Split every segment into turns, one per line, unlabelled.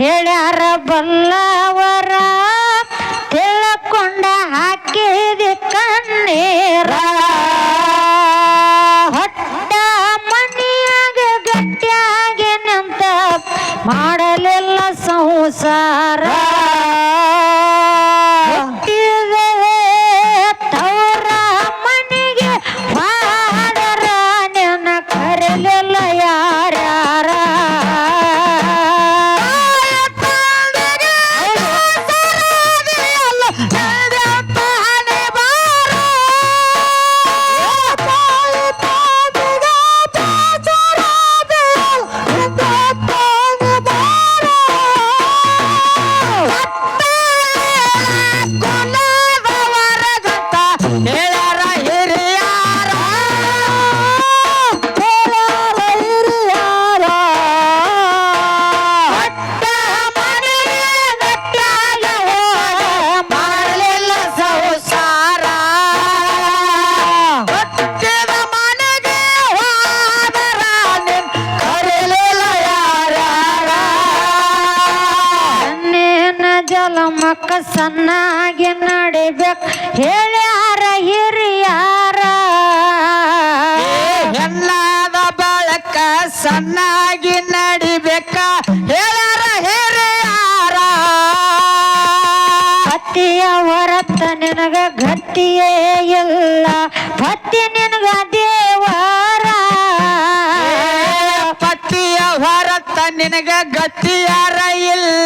ಹೇಳ್ಯಾರ ಬಲ್ಲ ಮಕ್ಕ ಸನ್ನಾಗಿ ನಡಿಬೇಕು. ಹೇಳ್ಯಾರ ಹಿರಿಯಾರ. ಎಲ್ಲಾದ ಬಳಕ ಸನ್ನಾಗಿ ನಡಿಬೇಕ. ಹೇಳ್ಯಾರ ಹಿರಿಯಾರ. ಪತಿಯ ಹೊರತ ನಿನಗ ಗತ್ತಿಯೇ ಇಲ್ಲ. ಪತ್ತಿ ನಿನಗ ದೇವಾರ. ಪತಿಯ ಹೊರತ ನಿನಗ ಗತ್ತಿಯಾರ ಇಲ್ಲ.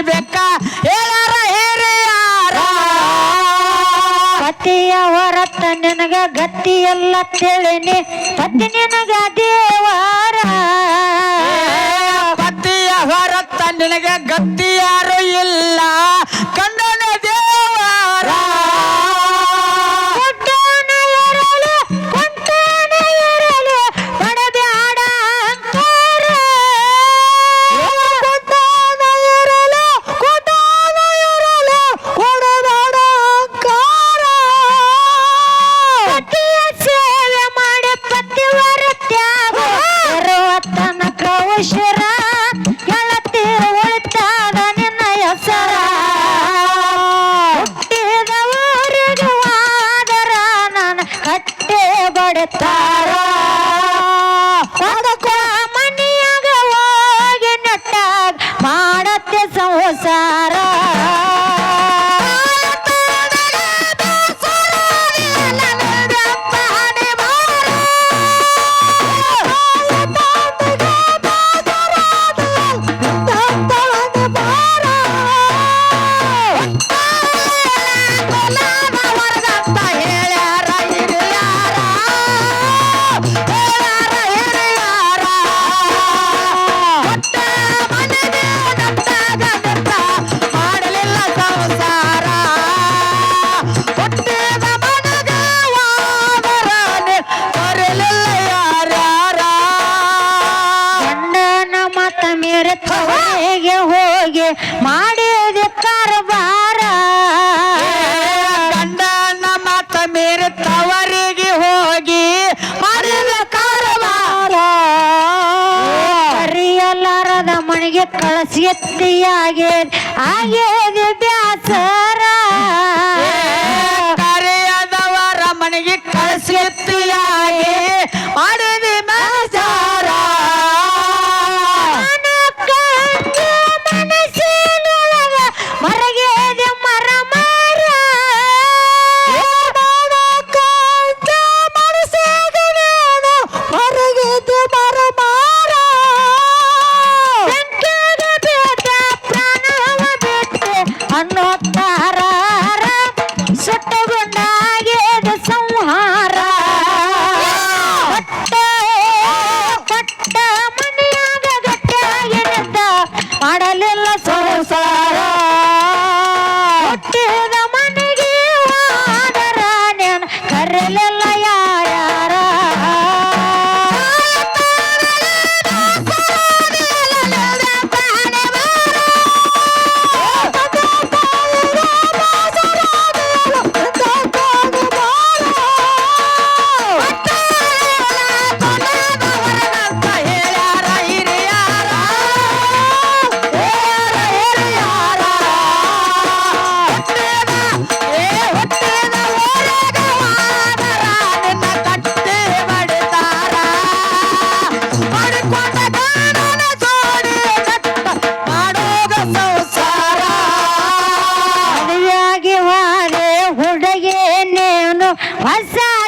ಕಲಿಬೇಕ ಹೇಳಾರ ಹಿರಿಯಾರ ಪತಿಯ ಹೊರತ ನಿನಗ ಗತಿ ಎಲ್ಲ ತಿಳಿನಿ. ಪತಿ ನಿನಗ ದೇವಾರ.
ಪತಿಯ ಹೊರತ ನಿನಗ ಗತಿ
ಕಳಿಸಿಯತ್ತಿಯಾಗೆ ಆಗೇನೆ ಬ್ಯಾಸ আচ্ছা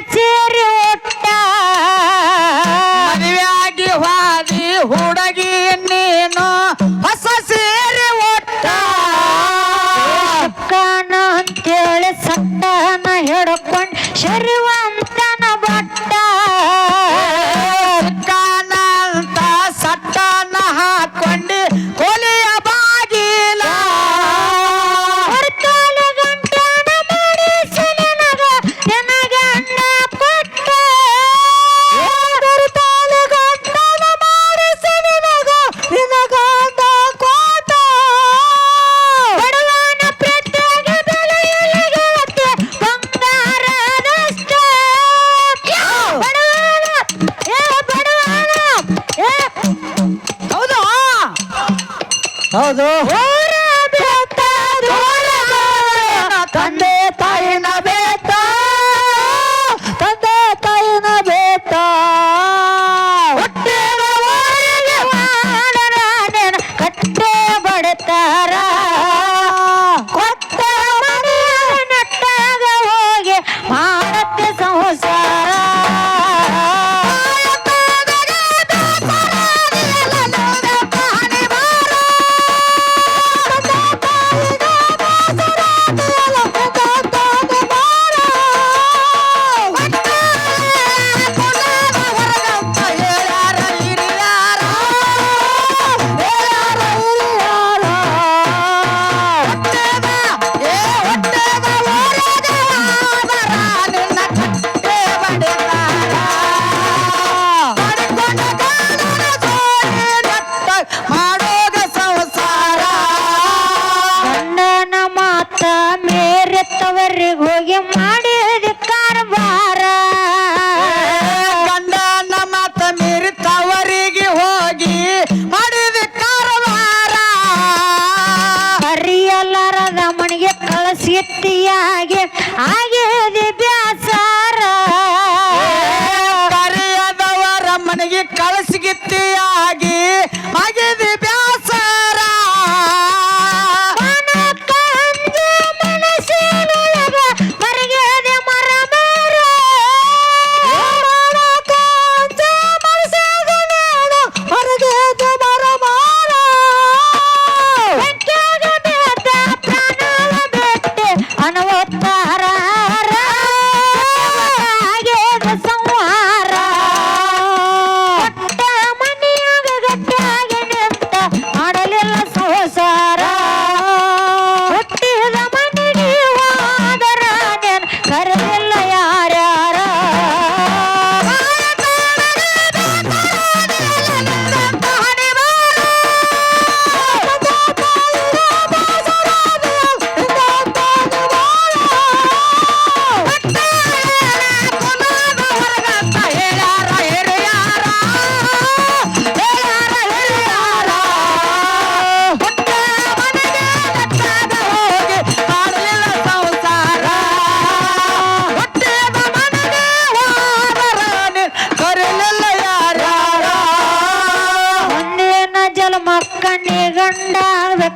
మొక్కనే రెండా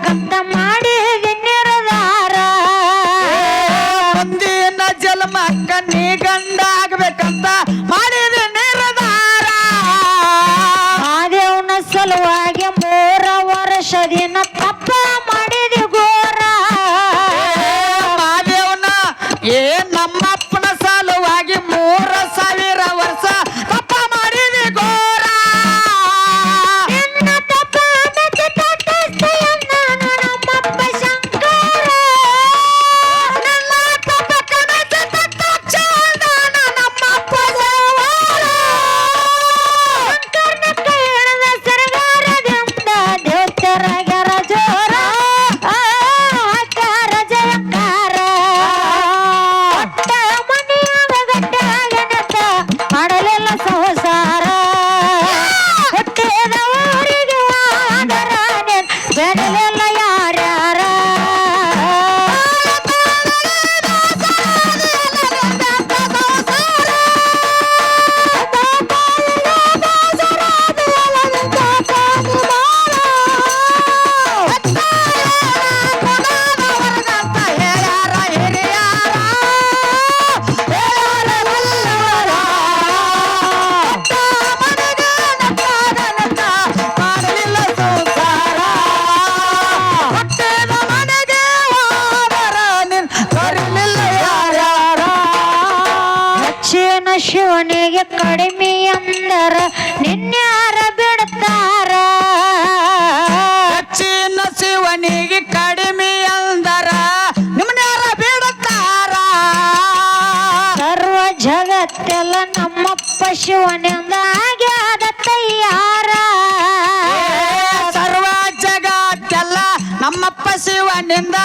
కందం ಮಂದಿ ಕಡಿಮೆ ಅಂದರ
ನಿಮ್ಮನ್ಯಾರ ಬಿಡುತ್ತಾರ?
ಸರ್ವ ಜಗತ್ತೆಲ್ಲ ನಮ್ಮಪ್ಪ ಶಿವನಿಂದ ಆಗ್ಯಾದ ತಯ್ಯಾರ
ಸರ್ವ ಜಗತ್ತೆಲ್ಲ ನಮ್ಮಪ್ಪ ಶಿವನಿಂದ